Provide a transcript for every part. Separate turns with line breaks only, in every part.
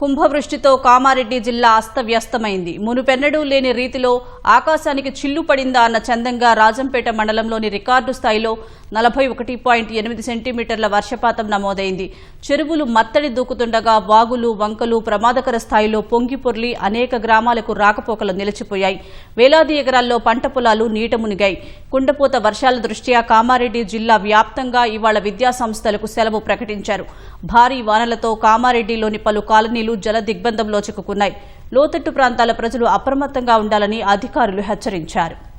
కుంభవృష్టితో కామారెడ్డి జిల్లా అస్తవ్యస్తమైంది. మునుపెన్నడూ లేని రీతిలో ఆకాశానికి చిల్లు పడిందా అన్న చందంగా రాజంపేట మండలంలోని రికార్డు స్థాయిలో నలభై ఒకటి పాయింట్ ఎనిమిది సెంటీమీటర్ల వర్షపాతం నమోదైంది. చెరువులు మత్తడి దూకుతుండగా వాగులు వంకలు ప్రమాదకర స్థాయిలో పొంగిపొర్లి అనేక గ్రామాలకు రాకపోకలు నిలిచిపోయాయి. వేలాది ఎకరాల్లో పంట పొలాలు నీట మునిగాయి. కుండపోత వర్షాల దృష్ట్యా కామారెడ్డి జిల్లా వ్యాప్తంగా ఇవాళ విద్యా సంస్థలకు సెలవు ప్రకటించారు. భారీ వానలతో కామారెడ్డిలోని పలు కాలనీలు జల దిగ్బంధంలో చిక్కుకున్నాయి. లోతట్టు ప్రాంతాల ప్రజలు అప్రమత్తంగా ఉండాలని అధికారులు హెచ్చరించారు.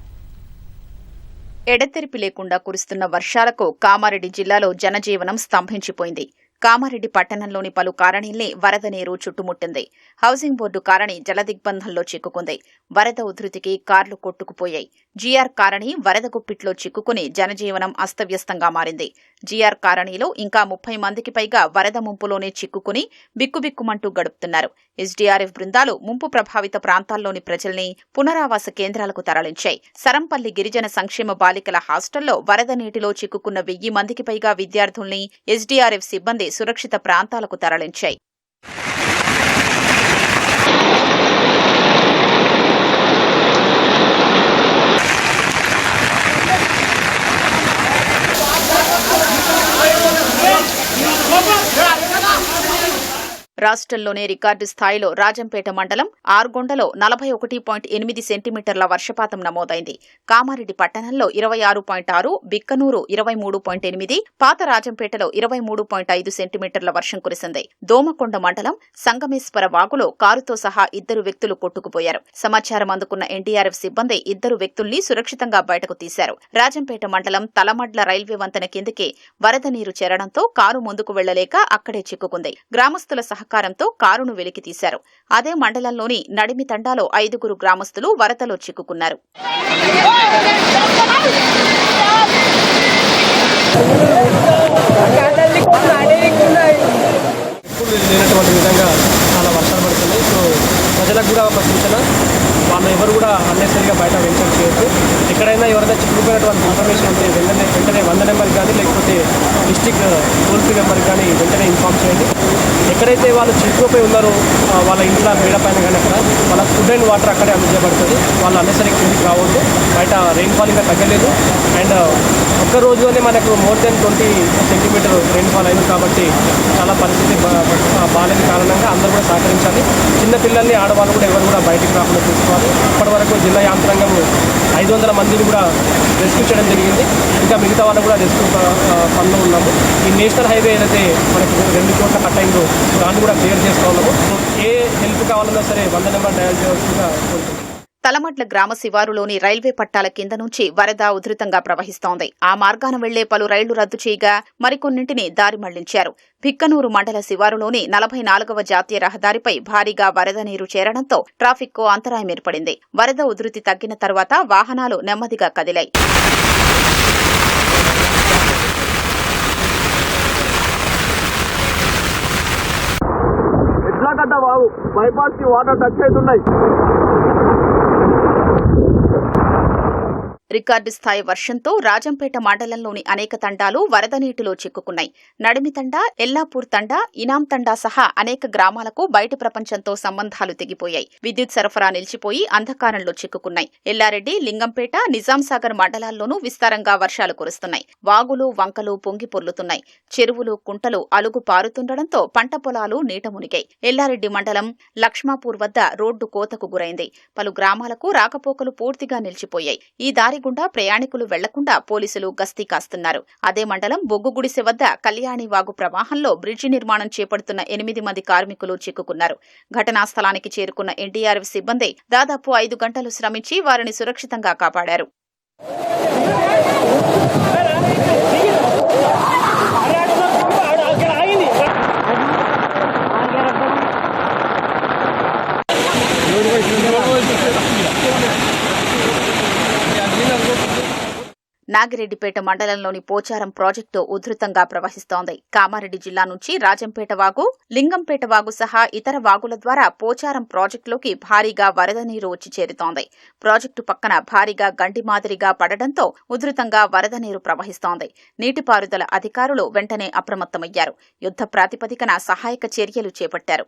ఎడతెరిపి లేకుండా కురుస్తున్న వర్షాలకు కామారెడ్డి జిల్లాలో జనజీవనం స్తంభించిపోయింది. కామారెడ్డి పట్టణంలోని పలు కాలనీల్ని వరద నీరు చుట్టుముట్టింది. హౌసింగ్ బోర్డు కాలనీ జలదిగ్బంధంలో చిక్కుకుంది. వరద ఉధృతికి కార్లు కొట్టుకుపోయాయి. జీఆర్ కాలనీ వరద గుప్పిట్లో చిక్కుకుని జనజీవనం అస్తవ్యస్తంగా మారింది. జీఆర్ కాలనీలో ఇంకా ముప్పై మందికి పైగా వరద ముంపులోనే చిక్కుకుని బిక్కుబిక్కుమంటూ గడుపుతున్నారు. ఎస్డీఆర్ఎఫ్ బృందాలు ముంపు ప్రభావిత ప్రాంతాల్లోని ప్రజల్ని పునరావాస కేంద్రాలకు తరలించాయి. సరంపల్లి గిరిజన సంక్షేమ బాలికల హాస్టల్లో వరద నీటిలో చిక్కుకున్న వెయ్యి మందికి పైగా విద్యార్థుల్ని ఎస్డీఆర్ఎఫ్ సిబ్బంది సురక్షిత ప్రాంతాలకు తరలించాయి. రాష్ట్రంలోనే రికార్డు స్థాయిలో రాజంపేట మండలం ఆర్గొండలో నలభై ఒకటి పాయింట్ ఎనిమిది సెంటీమీటర్ల వర్షపాతం నమోదైంది. కామారెడ్డి పట్టణంలో ఇరవై ఆరు పాయింట్ ఆరు బిక్కనూరు ఇరవై మూడు పాయింట్ ఎనిమిది పాత రాజంపేటలో ఇరవై మూడు పాయింట్ ఐదు సెంటీమీటర్ల వర్షం కురిసింది. దోమకొండ మండలం సంగమేశ్వర వాగులో కారుతో సహా ఇద్దరు వ్యక్తులు కొట్టుకుపోయారు. సమాచారం అందుకున్న ఎన్డీఆర్ఎఫ్ సిబ్బంది ఇద్దరు వ్యక్తుల్ని సురక్షితంగా బయటకు తీశారు. రాజంపేట మండలం తలమడ్ల రైల్వే వంతెన కిందకే వరద నీరు చేరడంతో కారు ముందుకు వెళ్ళలేక అక్కడే చిక్కుకుంది. గ్రామస్తుల సహకారంతో కారును వెలికి తీశారు అదే మండలంలోని నడిమి తండాలో ఐదుగురు గ్రామస్తులు వరదలో చిక్కుకున్నారు.
ఎప్పుడు లేనటువంటి విధంగా చాలా వర్షాలు పడుతుంది సో ప్రజలకు కూడా ఒక సూచన. వాళ్ళు ఎవరు కూడా అన్నెసరిగా బయట వెంచర్ చేయొద్దు. ఎక్కడైనా ఎవరైనా చిక్కుకుపోయినటువంటి ఇన్ఫర్మేషన్ ఉంటే వెంటనే వెంటనే వంద నెంబర్కి కానీ లేకపోతే డిస్టిక్ టోల్ ఫ్రీ నెంబర్కి కానీ వెంటనే ఇన్ఫామ్ చేయండి. ఎక్కడైతే వాళ్ళు చిక్కుపోయి ఉన్నారో వాళ్ళ ఇంట్లో మేడ పైన కానీ అక్కడ వాళ్ళ ఫుడ్ అండ్ వాటర్ అక్కడే అందించబడుతుంది. వాళ్ళు అన్నెసరి కిందికి రావద్దు. బయట రెయిన్ఫాల్ ఇంకా తగ్గలేదు. అండ్ ఒక్క రోజులోనే మనకు more than twenty centimetre rainfall అయింది కాబట్టి చాలా పరిస్థితి బాగాలేని కారణంగా అందరూ కూడా సహకరించాలి. చిన్న పిల్లల్ని ఆడవాళ్ళు కూడా ఎవరు కూడా బయటికి రాకుండా చూసుకోవాలి. ఇప్పటి వరకు జిల్లా యాంత్రాంగం ఐదు వందల మందిని కూడా రెస్క్యూ చేయడం జరిగింది. ఇంకా మిగతా వాళ్ళు కూడా రెస్క్యూ పనిలో ఉన్నాము. ఈ నేషనల్ హైవే ఏదైతే మనకు రెండు కోట్ల కట్ అయిందో దాన్ని కూడా క్లియర్ చేస్తూ ఉన్నాము. సో ఏ హెల్ప్ కావాలన్నా సరే వంద నెంబర్ డయల్ చేయవలసిందిగా కోరుతున్నాం.
తలమడ్ల గ్రామ శివారులోని రైల్వే పట్టాల కింద నుంచి వరద ఉధృతంగా ప్రవహిస్తోంది. ఆ మార్గాన వెళ్ళే పలు రైళ్ళు రద్దు చేయగా మరికొన్నింటిని దారి మళ్ళించారు. భిక్కనూరు మండల శివారులోని నలభై నాలుగవ జాతీయ రహదారిపై భారీగా వరద నీరు చేరడంతో ట్రాఫిక్కు అంతరాయం ఏర్పడింది. వరద ఉధృతి తగ్గిన తర్వాత వాహనాలు నెమ్మదిగా కదిలాయి.
ఎట్లా బాబు? బైపాస్కి వాటర్ టచ్ అవుతున్నాయి.
రికార్డు స్థాయి వర్షంతో రాజంపేట మండలంలోని అనేక తండాలు వరద నీటిలో చిక్కుకున్నాయి. నడిమి తండా ఎల్లాపూర్ తండా ఇనాం తండా సహా అనేక గ్రామాలకు బయటి ప్రపంచంతో సంబంధాలు తెగిపోయాయి. విద్యుత్ సరఫరా నిలిచిపోయి అంధకారంలో చిక్కుకున్నాయి. ఎల్లారెడ్డి లింగంపేట నిజాంసాగర్ మండలాల్లోనూ విస్తారంగా వర్షాలు కురుస్తున్నాయి. వాగులు వంకలు పొంగి పొర్లుతున్నాయి. చెరువులు కుంటలు అలుగు పారుతుండటంతో పంట పొలాలు నీట మునిగాయి. ఎల్లారెడ్డి మండలం లక్ష్మాపూర్ వద్ద రోడ్డు కోతకు గురైంది. పలు గ్రామాలకు రాకపోకలు పూర్తిగా నిలిచిపోయాయి. ఈ దారి గుండా ప్రయాణికులు వెళ్ళకుండా పోలీసులు గస్తీ కాస్తున్నారు. అదే మండలం బొగ్గుగుడిసె వద్ద కళ్యాణి వాగు ప్రవాహంలో బ్రిడ్జి నిర్మాణం చేపడుతున్న ఎనిమిది మంది కార్మికులు చిక్కుకున్నారు. ఘటనా స్థలానికి చేరుకున్న ఎన్డీఆర్ఎఫ్ సిబ్బంది దాదాపు ఐదు గంటలు శ్రమించి వారిని సురక్షితంగా కాపాడారు. నాగిరెడ్డిపేట మండలంలోని పోచారం ప్రాజెక్టు ఉధృతంగా ప్రవహిస్తోంది. కామారెడ్డి జిల్లా నుంచి రాజంపేట వాగు లింగంపేట వాగు సహా ఇతర వాగుల ద్వారా పోచారం ప్రాజెక్టులోకి భారీగా వరద నీరు వచ్చి చేరుతోంది. ప్రాజెక్టు పక్కన భారీగా గండి మాదిరిగా పడడంతో ఉధృతంగా వరద నీరు ప్రవహిస్తోంది. నీటిపారుదల అధికారులు వెంటనే అప్రమత్తమయ్యారు. యుద్ధ ప్రాతిపదికన సహాయక చర్యలు చేపట్టారు.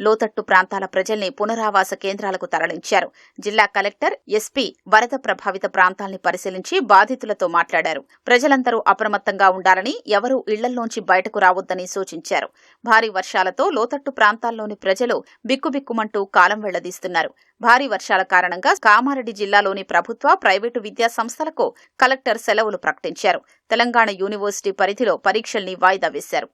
లోతట్టు ప్రాంతాల ప్రజల్ని పునరావాస కేంద్రాలకు తరలించారు. జిల్లా కలెక్టర్ ఎస్పీ వరద ప్రభావిత ప్రాంతాల్ని పరిశీలించి బాధితులతో మాట్లాడారు. ప్రజలందరూ అప్రమత్తంగా ఉండాలని ఎవరూ ఇళ్ళల్లోంచి బయటకు రావద్దని సూచించారు. భారీ వర్షాలతో లోతట్టు ప్రాంతాల్లోని ప్రజలు బిక్కుబిక్కుమంటూ కాలం వెళ్ళదీస్తున్నారు. భారీ వర్షాల కారణంగా కామారెడ్డి జిల్లాలోని ప్రభుత్వ ప్రైవేటు విద్యా సంస్థలకు కలెక్టర్ సెలవులు ప్రకటించారు. తెలంగాణ యూనివర్సిటీ పరిధిలో పరీక్షల్ని వాయిదా వేశారు.